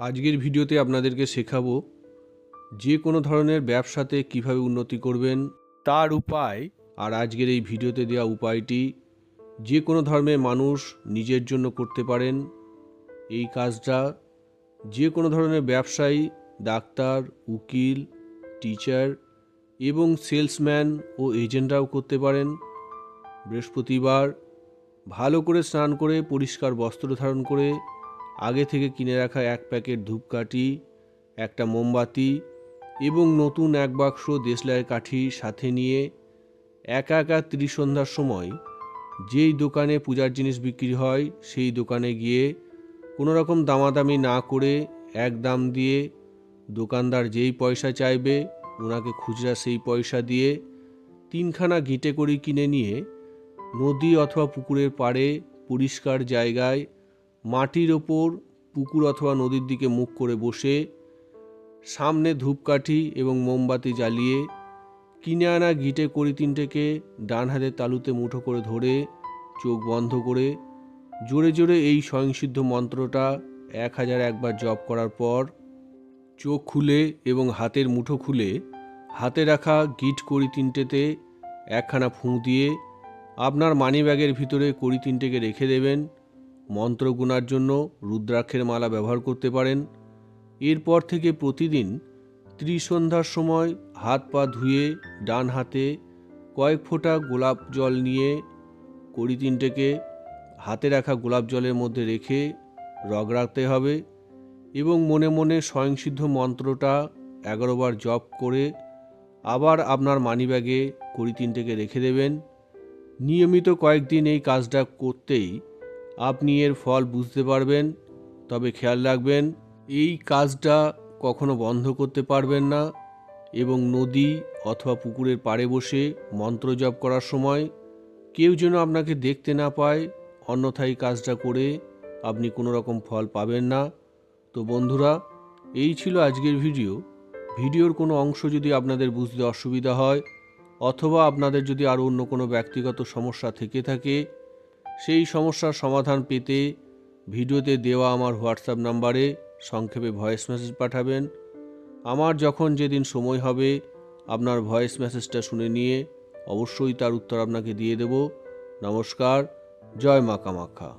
আজকের ভিডিওতে আপনাদেরকে শেখাবো যে কোনো ধরনের ব্যবসাতে কীভাবে উন্নতি করবেন তার উপায়। আর আজকের এই ভিডিওতে দেওয়া উপায়টি যে কোনো ধর্মের মানুষ নিজের জন্য করতে পারেন। এই কাজটা যে কোনো ধরনের ব্যবসায়ী ডাক্তার উকিল টিচার এবং সেলসম্যান ও এজেন্টরাও করতে পারেন। বৃহস্পতিবার ভালো করে স্নান করে পরিষ্কার বস্ত্র ধারণ করে আগে থেকে কিনে রাখা এক প্যাকেট ধূপকাঠি, একটা মোমবাতি এবং নতুন এক বাক্স দেশলাইয়ের কাঠি সাথে নিয়ে একা একা ত্রিসন্ধ্যার সময় যেই দোকানে পূজার জিনিস বিক্রি হয় সেই দোকানে গিয়ে কোনো রকম দামাদামি না করে এক দাম দিয়ে দোকানদার যেই পয়সা চাইবে ওনাকে খুচরা সেই পয়সা দিয়ে তিনখানা গিটে করি কিনে নিয়ে নদী অথবা পুকুরের পাড়ে পরিষ্কার জায়গায় মাটির ওপর পুকুর অথবা নদীর দিকে মুখ করে বসে, সামনে ধূপকাঠি এবং মোমবাতি জ্বালিয়ে, কিনে আনা গিটে করি তিনটেকে ডান হাতের তালুতে মুঠো করে ধরে, চোখ বন্ধ করে, জোরে জোরে এই স্বয়ংসিদ্ধ মন্ত্রটা এক হাজার একবার জপ করার পর, চোখ খুলে এবং হাতের মুঠো খুলে, হাতে রাখা গিট কড়ি তিনটেতে একখানা ফুঁ দিয়ে, আপনার মানিব্যাগের ভিতরে কড়ি তিনটেকে রেখে দেবেন মন্ত্র গুনার জন্য রুদ্রাক্ষের মালা ব্যবহার করতে পারেন। এরপর থেকে প্রতিদিন ত্রিসন্ধ্যার সময় হাত পা ধুয়ে ডান হাতে কয়েক ফোঁটা গোলাপ জল নিয়ে কড়ি তিনটেকে হাতে রাখা গোলাপ জলের মধ্যে রেখে রগ রাখতে হবে এবং মনে মনে স্বয়ংসিদ্ধ মন্ত্রটা এগারোবার জপ করে আবার আপনার মানিব্যাগে কড়ি তিনটেকে রেখে দেবেন। নিয়মিত কয়েকদিন এই কাজটা করতেই আপনি এর ফল বুঝতে পারবেন, তবে খেয়াল রাখবেন, এই কাজটা কখনো বন্ধ করতে পারবেন না এবং নদী অথবা পুকুরের পাড়ে বসে মন্ত্র জপ করার সময় কেউ যেন আপনাকে দেখতে না পায়, অন্যথায় কাজটা করে আপনি কোনো রকম ফল পাবেন না। তো বন্ধুরা, এই ছিল আজকের ভিডিও। ভিডিওর কোনো অংশ যদি আপনাদের বুঝতে অসুবিধা হয় অথবা আপনাদের যদি আরও অন্য কোনো ব্যক্তিগত সমস্যা থেকে থাকে সেই সমস্যার সমাধান পেতে ভিডিওতে দেওয়া আমার হোয়াটসঅ্যাপ নাম্বারে সংক্ষেপে ভয়েস মেসেজ পাঠাবেন। আমার যখন যেদিন সময় হবে, আপনার ভয়েস মেসেজটা শুনে নিয়ে অবশ্যই তার উত্তর আপনাকে দিয়ে দেব। নমস্কার, জয় মা কামাখ্যা।